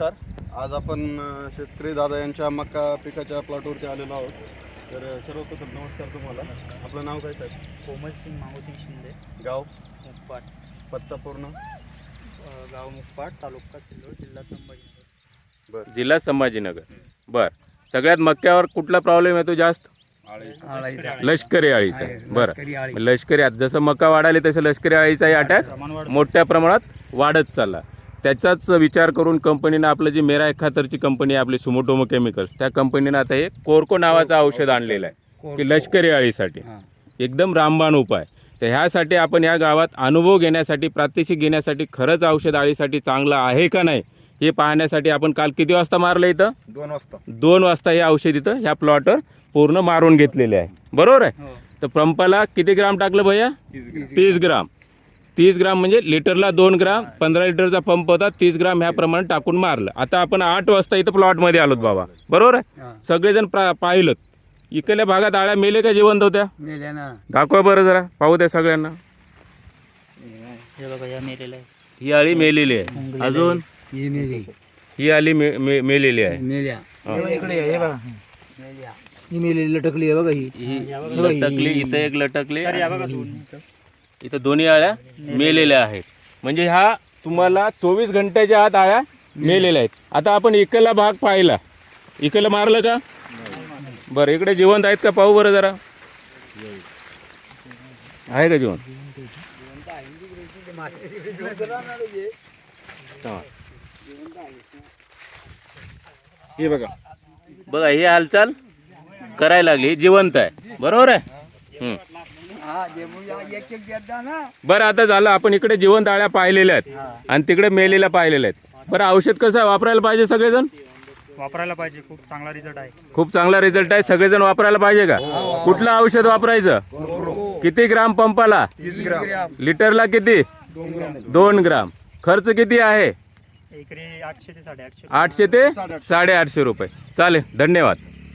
नमस्कार. आज आपण शेतकरी दादा यांच्या मका पिकाच्या प्लॉटवरती आलेलो आहोत. तर सर्वप्रथम नमस्कार तुम्हाला. आपलं नाव काय साहेब? कोमल सिंग मांगोसिंग शिंदे. गाव? मुखपाट. पत्ता पूर्ण? गाव मुखपाट तालुका सिल्लोड जिल्हा संभाजीनगर. बरं. जिल्हा संभाजीनगर. बर. सगळ्यात मक्यावर कुठला प्रॉब्लेम येतो जास्त? लष्करी अळीचा बरं. लष्करी जसं मका वाढाले तसं लष्करी अळीचाही अटॅक मोठ्या प्रमाणात वाढत चालला. त्याचाच विचार करून कंपनीनं आपलं जी मेरा खातरची कंपनी आहे आपली सुमोटोमो केमिकल्स त्या कंपनीनं आता हे कोरको नावाचं औषध आणलेलं आहे की लष्करी अळीसाठी. एकदम रामबाण उपाय. तर ह्यासाठी आपण या गावात अनुभव घेण्यासाठी प्रात्यक्षिक घेण्यासाठी खरंच औषध अळीसाठी चांगलं आहे का नाही हे पाहण्यासाठी आपण काल किती वाजता मारलं इथं? दोन वाजता. दोन वाजता हे औषध इथं ह्या प्लॉटवर पूर्ण मारून घेतलेले आहे. बरोबर आहे? हो. तर पंपाला किती ग्राम टाकलं भैया? तीस ग्राम. तीस ग्राम म्हणजे लिटरला दोन ग्राम पंधरा लिटरचा पंप होता तीस ग्राम ह्या प्रमाणे टाकून मारलं. आता आपण आठ वाजता इथं प्लॉटमध्ये आलोत बाबा. बरोबर आहे? सगळेजण पाहिलं इकडल्या भागात आळ्या मेले का जिवंत होत्या? मेल्या ना. दाखवा बरं जरा. पाहू द्या सगळ्यांना. हे ही आळी मेलेली आहे. अजून? ही मेली. ही आली मे- मे- मेलेली आहे. मेल्या. हा. हे ही मेलेली लटकली आहे बघा ही. ही लटकली इथं एक लटकली. इथं दोन्ही आळ्या मेलेल्या आहेत. म्हणजे ह्या तुम्हाला चोवीस घंट्याच्या आत आळ्या मेलेल्या आहेत. आता आपण इकडला भाग पाहिला. इकडला मारलं का? बरं इकडे जिवंत आहेत का? पाहू बरं जरा. आहे का जिवंत? हे. बघा. बघा ही हालचाल करायला लागली. जिवंत आहे. बरोबर आहे? बरं आता झालं आपण इकडे जिवंत आळ्या पाहिलेल्या आहेत आणि तिकडे मेलेल्या पाहिलेल्या आहेत. बरं औषध कसं आहे? वापरायला पाहिजे सगळेजण? वापरायला पाहिजे खूप चांगला रिझल्ट आहे. खूप चांगला रिझल्ट आहे. सगळेजण वापरायला पाहिजे का? कुठलं औषध वापरायचं? किती ग्राम पंपाला? लिटरला किती? दोन ग्राम. खर्च किती आहे? एकरी आठशे ते साडेआठशे. आठशे ते साडेआठशे रुपये. चालेल धन्यवाद.